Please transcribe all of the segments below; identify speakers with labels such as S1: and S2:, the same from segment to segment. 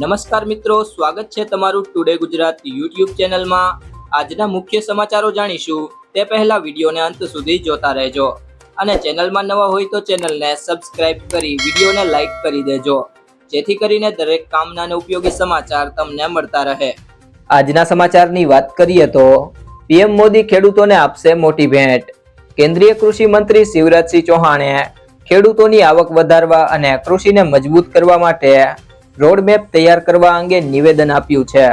S1: નમસ્કાર મિત્રો, સ્વાગત છે તમારું ટુડે ગુજરાત યુટ્યુબ ચેનલમાં. આજના મુખ્ય સમાચારો જાણીશું. તે પહેલા વિડીયોને અંત સુધી જોતા રહેજો. અને ચેનલમાં નવા હોય તો ચેનલને સબસ્ક્રાઇબ કરી વિડીયોને લાઈક કરી દેજો. જેથી કરીને દરેક કામના ઉપયોગી સમાચાર તમને મળતા રહે. આજના સમાચારની વાત કરીએ તો, પીએમ મોદી ખેડૂતોને આપશે મોટી ભેટ. કેન્દ્રીય કૃષિ મંત્રી શિવરાજસિંહ ચૌહાણે ખેડૂતોની આવક વધારવા અને કૃષિને મજબૂત કરવા માટે રોડમેપ તૈયાર કરવા અંગે નિવેદન આપ્યું છે.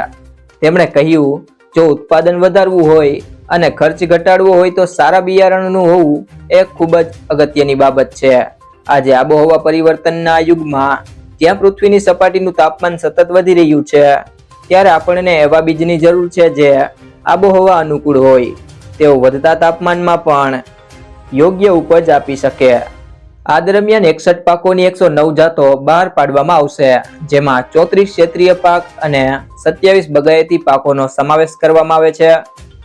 S1: તેમણે કહ્યું, જો ઉત્પાદન વધારવું હોય અને ખર્ચ ઘટાડવો હોય તો સારા બિયારણનું હોવું એ ખૂબ જ અગત્યની બાબત છે. આજે આબોહવા પરિવર્તનના યુગમાં જ્યાં પૃથ્વીની સપાટીનું તાપમાન સતત વધી રહ્યું છે. ત્યારે આપણને એવા બીજની જરૂર છે જે આબોહવા અનુકૂળ હોય. તેઓ વધતા તાપમાનમાં પણ યોગ્ય ઉપજ આપી શકે. આ દરમિયાન એકસઠ પાકોની એકસો નવ જાતો બહાર પાડવામાં આવશે, જેમાં ચોત્રીસ ક્ષેત્રીય પાક અને સત્યાવીસ બગાયતી પાકોનો સમાવેશ કરવામાં આવે છે.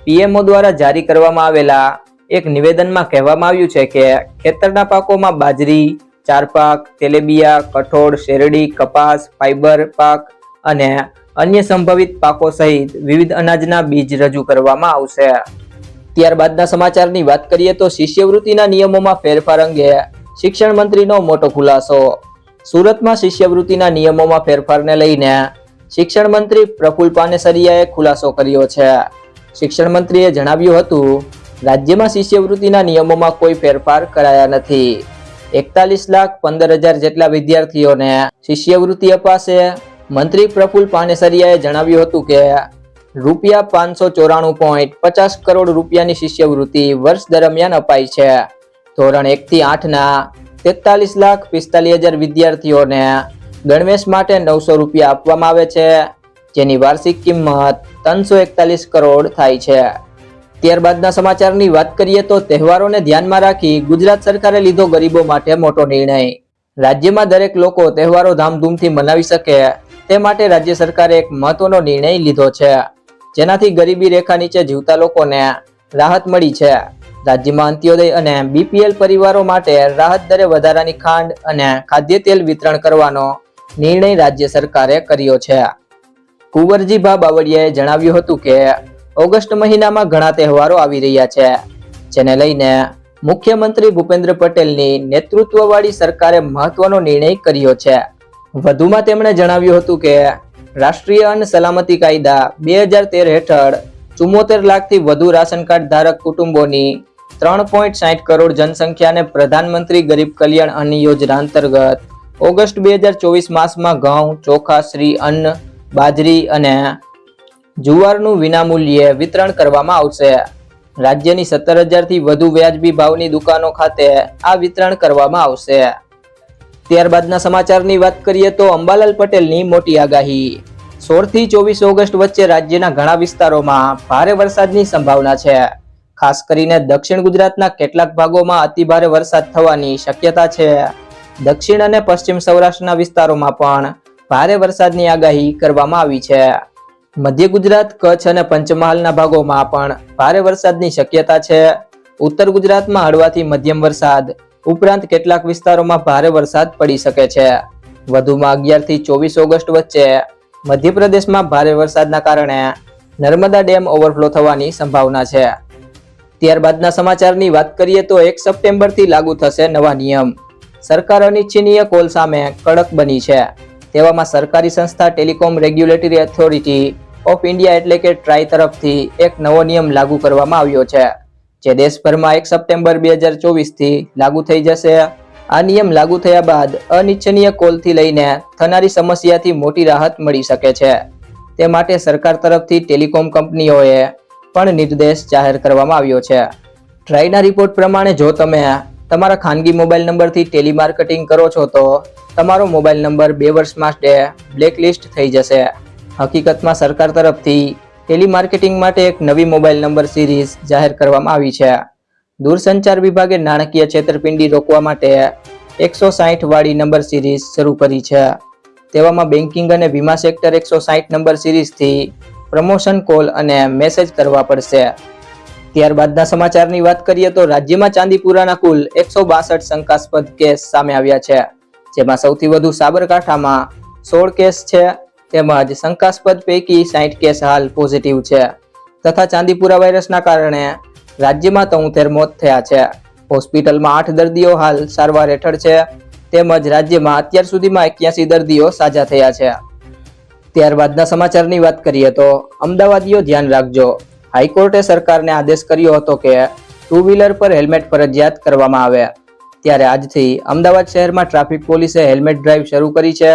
S1: પીએમઓ દ્વારા જારી કરવામાં આવેલા એક નિવેદનમાં કહેવામાં આવ્યું છે કે ખેતરના પાકોમાં બાજરી ચાર પાક તેલેબિયા, કઠોળ, શેરડી, કપાસ ફાઇબર પાક અને અન્ય સંભવિત પાકો સહિત વિવિધ અનાજના બીજ રજૂ કરવામાં આવશે. ત્યારબાદના સમાચારની વાત કરીએ તો શિષ્યવૃત્તિના નિયમોમાં ફેરફાર અંગે શિક્ષણ મંત્રીનો મોટો ખુલાસો. સુરતમાં શિષ્યવૃત્તિના નિયમોમાં ફેરફારને લઈને શિક્ષણ મંત્રી પ્રફુલ પાનેસરિયાએ ખુલાસો કર્યો છે. શિક્ષણ મંત્રીએ જણાવ્યું હતું, રાજ્યમાં શિષ્યવૃત્તિના નિયમોમાં કોઈ ફેરફાર કરાયા નથી. એકતાલીસ લાખ પંદર હજાર જેટલા વિદ્યાર્થીઓને શિષ્યવૃત્તિ અપાશે. મંત્રી પ્રફુલ પાનેસરિયાએ જણાવ્યું હતું કે, રૂપિયા પાંચસો ચોરાણું પોઈન્ટ પચાસ કરોડ રૂપિયાની શિષ્યવૃત્તિ વર્ષ દરમિયાન અપાઈ છે. ધોરણ એક થી આઠ ના તેતાલીસ લાખ પિસ્તાલીસ હજાર વિદ્યાર્થીઓને ગણવેશ માટે નવસો રૂપિયા આપવામાં આવે છે, જેની વાર્ષિક કિંમત ત્રણસો એકતાલીસ કરોડ થાય છે. ત્યારબાદના સમાચારની વાત કરીએ તો તહેવારોને ધ્યાનમાં રાખી ગુજરાત સરકારે લીધો ગરીબો માટે મોટો નિર્ણય. રાજ્યમાં દરેક લોકો તહેવારો ધામધૂમથી મનાવી શકે તે માટે રાજ્ય સરકારે એક મહત્વનો નિર્ણય લીધો છે. જેનાથી ગરીબી રેખા નીચે જીવતા લોકોને રાહત મળી છે. રાજ્યમાં અંત્યોદય અને બીપીએલ પરિવારો માટે રાહત દરે વધારાની ખાંડ અને ખાદ્ય તેલ વિતરણ કરવાનો નિર્ણય રાજ્ય સરકારે કર્યો છે. કુંવરજીભા બાવળિયાએ જણાવ્યું હતું કે, ઓગસ્ટ મહિનામાં ઘણા તહેવારો આવી રહ્યા છે, જેને લઈને મુખ્યમંત્રી ભૂપેન્દ્ર પટેલની નેતૃત્વવાળી સરકારે મહત્વનો નિર્ણય કર્યો છે. વધુમાં તેમણે જણાવ્યું હતું કે, રાષ્ટ્રીય અન્ન સલામતી કાયદા બે હજાર તેર હેઠળ ચુમ્મોતેર લાખથી વધુ રાશન કાર્ડ ધારક કુટુંબોની ત્રણ પોઈન્ટ સાઠ કરોડ જનસંખ્યાને પ્રધાનમંત્રી ગરીબ કલ્યાણ અન્ન યોજના અંતર્ગત ઓગસ્ટ બે હજાર ચોવીસ માસમાં ઘઉં, ચોખા, શ્રી અન્ન, બાજરી અને જુવારનું વિનામૂલ્યે વિતરણ કરવામાં આવશે. રાજ્યની સત્તર હજારથી વધુ વ્યાજબી ભાવની દુકાનો ખાતે આ વિતરણ કરવામાં આવશે. ત્યારબાદના સમાચારની વાત કરીએ તો અંબાલાલ પટેલની મોટી આગાહી. સોળથી ચોવીસ ઓગસ્ટ વચ્ચે રાજ્યના ઘણા વિસ્તારોમાં ભારે વરસાદની સંભાવના છે. ખાસ કરીને દક્ષિણ ગુજરાતના કેટલાક ભાગોમાં અતિભારે વરસાદ થવાની શક્યતા છે. દક્ષિણ અને પશ્ચિમ સૌરાષ્ટ્રના વિસ્તારોમાં પણ ભારે વરસાદની આગાહી કરવામાં આવી છે. મધ્ય ગુજરાત, કચ્છ અને પંચમહાલના ભાગોમાં પણ ભારે વરસાદની શક્યતા છે. ઉત્તર ગુજરાતમાં હળવાથી મધ્યમ વરસાદ, ઉપરાંત કેટલાક વિસ્તારોમાં ભારે વરસાદ પડી શકે છે. વધુમાં અગિયારથી ચોવીસ ઓગસ્ટ વચ્ચે મધ્યપ્રદેશમાં ભારે વરસાદના કારણે નર્મદા ડેમ ઓવરફ્લો થવાની સંભાવના છે. ત્યારબાદના સમાચારની વાત કરીએ તો એક સપ્ટેમ્બરથી લાગુ થશે નવા નિયમ. સરકાર અનિચ્છનીય કોલ સામે કડક બની છે. તેવામાં સરકારી સંસ્થા telecom regulatory authority of India એટલે કે ટ્રાય તરફથી એક નવો નિયમ લાગુ કરવામાં આવ્યો છે. જે દેશભરમાં એક સપ્ટેમ્બર બે હજાર ચોવીસથી લાગુ થઈ જશે. આ નિયમ લાગુ થયા બાદ અનિચ્છનીય કોલથી લઈને થનારી સમસ્યાથી મોટી રાહત મળી શકે છે. તે માટે સરકાર તરફથી ટેલિકોમ કંપનીઓએ પણ નિર્દેશ જાહેર કરવામાં આવ્યો છે. ટ્રાયના રિપોર્ટ પ્રમાણે જો તમે તમારા ખાનગી મોબાઈલ નંબરથી ટેલિમાર્કેટિંગ કરો છો તો તમારો મોબાઈલ નંબર બે વર્ષ માટે બ્લેકલિસ્ટ થઈ જશે. હકીકતમાં સરકાર તરફથી ટેલિમાર્કેટિંગ માટે એક નવી મોબાઈલ નંબર સિરીઝ જાહેર કરવામાં આવી છે. દૂરસંચાર વિભાગે નાણાકીય છેતરપિંડી રોકવા માટે એકસો સાહીઠ વાળી નંબર સિરીઝ શરૂ કરી છે. તેવામાં બેન્કિંગ અને વીમા સેક્ટર એકસો સાહીઠ નંબર સિરીઝથી પ્રમોશન કોલ અને મેસેજ કરવા પડશે. ત્યારબાદના સમાચારની વાત કરીએ તો રાજ્યમાં ચાંદીપુરાના કુલ એકસો બાસઠ શંકાસ્પદ કેસ સામે આવ્યા છે. જેમાં સૌથી વધુ સાબરકાંઠામાં સોળ કેસ છે. તેમજ શંકાસ્પદ પૈકી સાઠ કેસ હાલ પોઝિટિવ છે. તથા ચાંદીપુરા વાયરસના કારણે રાજ્યમાં તોતેર મોત થયા છે. હોસ્પિટલમાં આઠ દર્દીઓ હાલ સારવાર હેઠળ છે. તેમજ રાજ્યમાં અત્યાર સુધીમાં એક્યાસી દર્દીઓ સાજા થયા છે. ત્યારબાદના સમાચારની વાત કરીએ તો અમદાવાદીઓ ધ્યાન રાખજો. હાઈકોર્ટે સરકારને આદેશ કર્યો હતો કે ટુ વ્હીલર પર હેલ્મેટ ફરજિયાત કરવામાં આવે. ત્યારે આજથી અમદાવાદ શહેરમાં ટ્રાફિક પોલીસે હેલ્મેટ ડ્રાઈવ શરૂ કરી છે.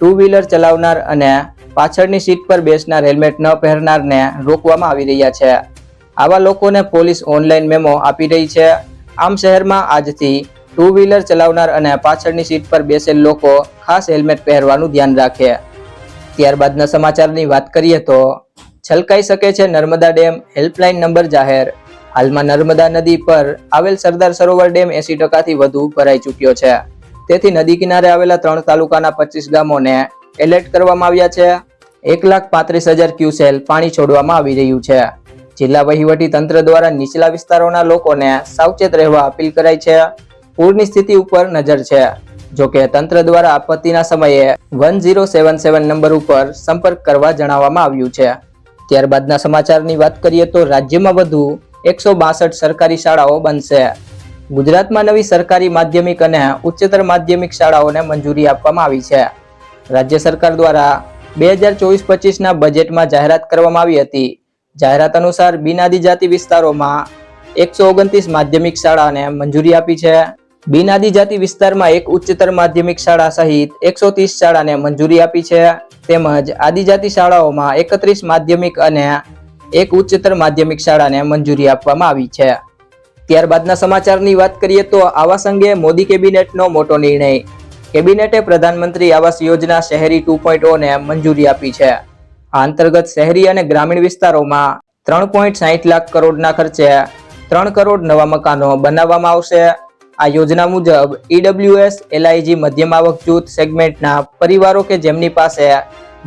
S1: ટુ વ્હીલર ચલાવનાર અને પાછળની સીટ પર બેસનાર હેલ્મેટ ન પહેરનારને રોકવામાં આવી રહ્યા છે. આવા લોકોને પોલીસ ઓનલાઈન મેમો આપી રહી છે. આમ શહેરમાં આજથી ટુ વ્હીલર ચલાવનાર અને પાછળની સીટ પર બેસેલ લોકો ખાસ હેલ્મેટ પહેરવાનું ધ્યાન રાખે. ત્યારબાદના સમાચારની વાત કરીએ તો, છલકાઈ શકે છે નર્મદા ડેમ હેલ્પલાઇન નંબર જાહેર. હાલમાં નર્મદા નદી પર આવેલ સરદાર સરોવર ડેમ એસી ટકાથી વધુ ભરાઈ ચૂક્યો છે. તેથી નદી કિનારે આવેલા ત્રણ તાલુકાના પચીસ ગામોને એલર્ટ કરવામાં આવ્યા છે. એક લાખ પાંત્રીસ હજાર ક્યુસેલ પાણી છોડવામાં આવી રહ્યું છે. જિલ્લા વહીવટી તંત્ર દ્વારા નીચલા વિસ્તારોના લોકોને સાવચેત રહેવા અપીલ કરાઈ છે. પૂરની સ્થિતિ ઉપર નજર છે. જોકે તંત્ર દ્વારા આપત્તિના સમયે one zero seven seven number ઉપર સંપર્ક કરવા જણાવવામાં આવ્યું છે. ત્યારબાદના સમાચારની વાત કરીએ તો રાજ્યમાં વધુ એકસો બાસઠ સરકારી શાળાઓ બનશે. ગુજરાતમાં નવી સરકારી માધ્યમિક અને ઉચ્ચતર માધ્યમિક શાળાઓને મંજૂરી આપવામાં આવી છે. રાજ્ય સરકાર દ્વારા બે હજાર ચોવીસ પચીસના બજેટમાં જાહેરાત કરવામાં આવી હતી. જાહેરાત અનુસાર બિન આદિજાતિ વિસ્તારોમાં એકસો ઓગણત્રીસ માધ્યમિક શાળાને મંજૂરી આપી છે. બિન આદિજાતિ વિસ્તારમાં એક ઉચ્ચતર માધ્યમિક શાળા સહિત એકસો ત્રીસ શાળાને મંજૂરી આપી છે. તેમજ આદિજાતિ શાળાઓમાં એકત્રીસ માધ્યમિક અને એક ઉચ્ચતર માધ્યમિક શાળાને મંજૂરી આપવામાં આવી છે. ત્યારબાદના સમાચારની વાત કરીએ તો આવાસ અંગે મોદી કેબિનેટનો મોટો નિર્ણય. કેબિનેટે પ્રધાનમંત્રી આવાસ યોજના શહેરી ટુ પોઈન્ટ ઓને મંજૂરી આપી છે. આ અંતર્ગત શહેરી અને ગ્રામીણ વિસ્તારોમાં ત્રણ પોઈન્ટ સાહીઠ લાખ કરોડના ખર્ચે ત્રણ કરોડ નવા મકાનો બનાવવામાં આવશે. આ યોજના મુજબ ઈડબ્લ્યુએસ એલઆઈજી મધ્યમ આવક જૂથ સેગમેન્ટના પરિવારો કે જેમની પાસે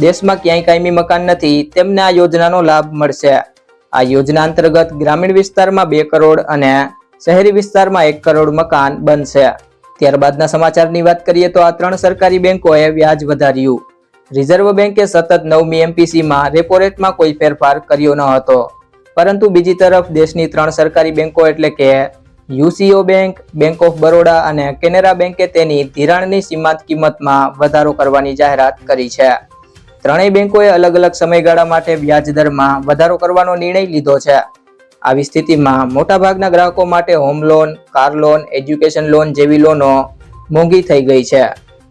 S1: દેશમાં ક્યાંય કાયમી મકાન નથી, તેમને આ યોજનાનો લાભ મળશે. આ યોજના અંતર્ગત ગ્રામીણ વિસ્તારમાં બે કરોડ અને શહેરી વિસ્તારમાં એક કરોડ મકાન બનશે. ત્યારબાદના સમાચારની વાત કરીએ તો આ ત્રણ સરકારી બેંકોએ વ્યાજ વધાર્યું. રિઝર્વ બેન્કે સતત નવમી એમપીસીમાં રેપો રેટમાં કોઈ ફેરફાર કર્યો ન હતો. પરંતુ બીજી તરફ દેશની ત્રણ સરકારી બેંકો એટલે કે UCO bank bank of Baroda અને કેનેરા બેંકે તેની ધિરાણની સીમાંત કિંમતમાં વધારો કરવાની જાહેરાત કરી છે. ત્રણેય બેંકોએ અલગ અલગ સમયગાળા માટે વ્યાજ દરમાં વધારો કરવાનો નિર્ણય લીધો છે. આવી સ્થિતિમાં મોટાભાગના ગ્રાહકો માટે home loan, car loan, education loan જેવી લોનો મોંઘી થઈ ગઈ છે.